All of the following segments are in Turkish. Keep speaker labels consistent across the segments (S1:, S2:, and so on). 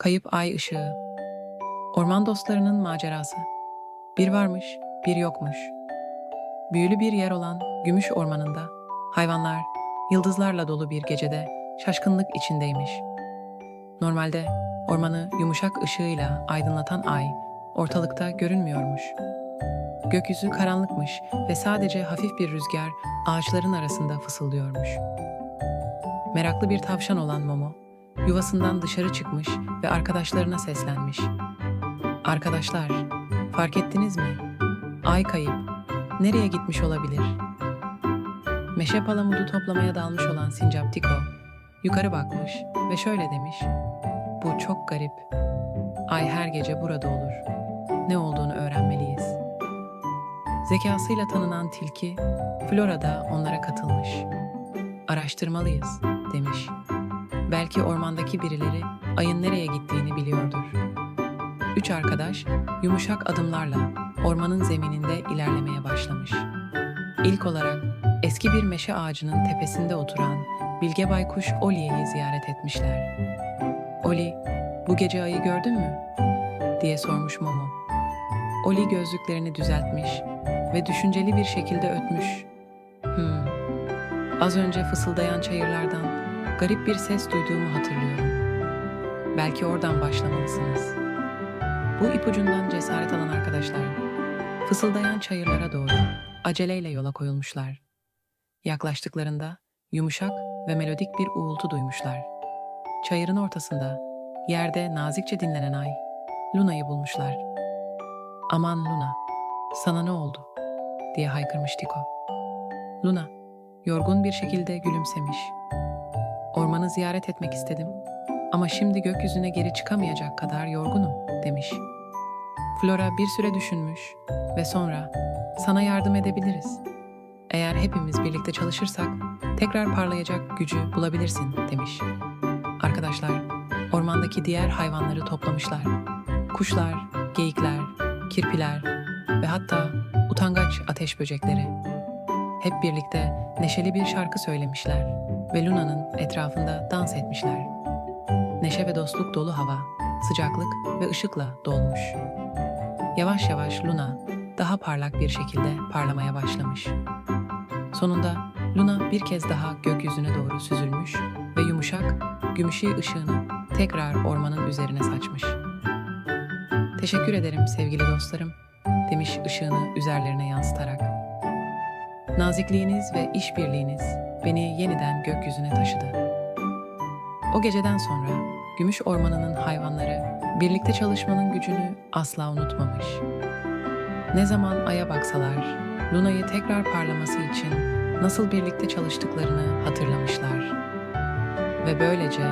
S1: Kayıp ay ışığı. Orman dostlarının macerası. Bir varmış, bir yokmuş. Büyülü bir yer olan Gümüş Ormanı'nda hayvanlar yıldızlarla dolu bir gecede şaşkınlık içindeymiş. Normalde ormanı yumuşak ışığıyla aydınlatan ay ortalıkta görünmüyormuş. Gökyüzü karanlıkmış ve sadece hafif bir rüzgar ağaçların arasında fısıldıyormuş. Meraklı bir tavşan olan Momo, yuvasından dışarı çıkmış ve arkadaşlarına seslenmiş. Arkadaşlar, fark ettiniz mi? Ay kayıp. Nereye gitmiş olabilir? Meşe palamudu toplamaya dalmış olan Sincap Tiko, yukarı bakmış ve şöyle demiş. Bu çok garip. Ay her gece burada olur. Ne olduğunu öğrenmeliyiz. Zekasıyla tanınan tilki, Flora da onlara katılmış. Araştırmalıyız, demiş. Belki ormandaki birileri ayın nereye gittiğini biliyordur. Üç arkadaş yumuşak adımlarla ormanın zemininde ilerlemeye başlamış. İlk olarak eski bir meşe ağacının tepesinde oturan Bilge Baykuş Oli'yi ziyaret etmişler. Oli, bu gece ayı gördün mü? diye sormuş Momo. Oli gözlüklerini düzeltmiş ve düşünceli bir şekilde ötmüş. Hmm, az önce fısıldayan çayırlardan garip bir ses duyduğumu hatırlıyorum. Belki oradan başlamalısınız. Bu ipucundan cesaret alan arkadaşlar, fısıldayan çayırlara doğru aceleyle yola koyulmuşlar. Yaklaştıklarında yumuşak ve melodik bir uğultu duymuşlar. Çayırın ortasında, yerde nazikçe dinlenen ay, Luna'yı bulmuşlar. Aman Luna, sana ne oldu? diye haykırmış Tiko. Luna, yorgun bir şekilde gülümsemiş. Ormanı ziyaret etmek istedim ama şimdi gökyüzüne geri çıkamayacak kadar yorgunum demiş. Flora bir süre düşünmüş ve sonra sana yardım edebiliriz. Eğer hepimiz birlikte çalışırsak tekrar parlayacak gücü bulabilirsin demiş. Arkadaşlar ormandaki diğer hayvanları toplamışlar. Kuşlar, geyikler, kirpiler ve hatta utangaç ateş böcekleri. Hep birlikte neşeli bir şarkı söylemişler ve Luna'nın etrafında dans etmişler. Neşe ve dostluk dolu hava, sıcaklık ve ışıkla dolmuş. Yavaş yavaş Luna daha parlak bir şekilde parlamaya başlamış. Sonunda Luna bir kez daha gökyüzüne doğru süzülmüş ve yumuşak, gümüşü ışığını tekrar ormanın üzerine saçmış. Teşekkür ederim sevgili dostlarım, demiş ışığını üzerlerine yansıtarak. Nazikliğiniz ve işbirliğiniz beni yeniden gökyüzüne taşıdı. O geceden sonra Gümüş Ormanı'nın hayvanları birlikte çalışmanın gücünü asla unutmamış. Ne zaman aya baksalar, Luna'yı tekrar parlaması için nasıl birlikte çalıştıklarını hatırlamışlar. Ve böylece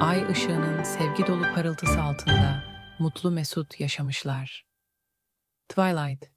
S1: ay ışığının sevgi dolu parıltısı altında mutlu mesut yaşamışlar. Twilight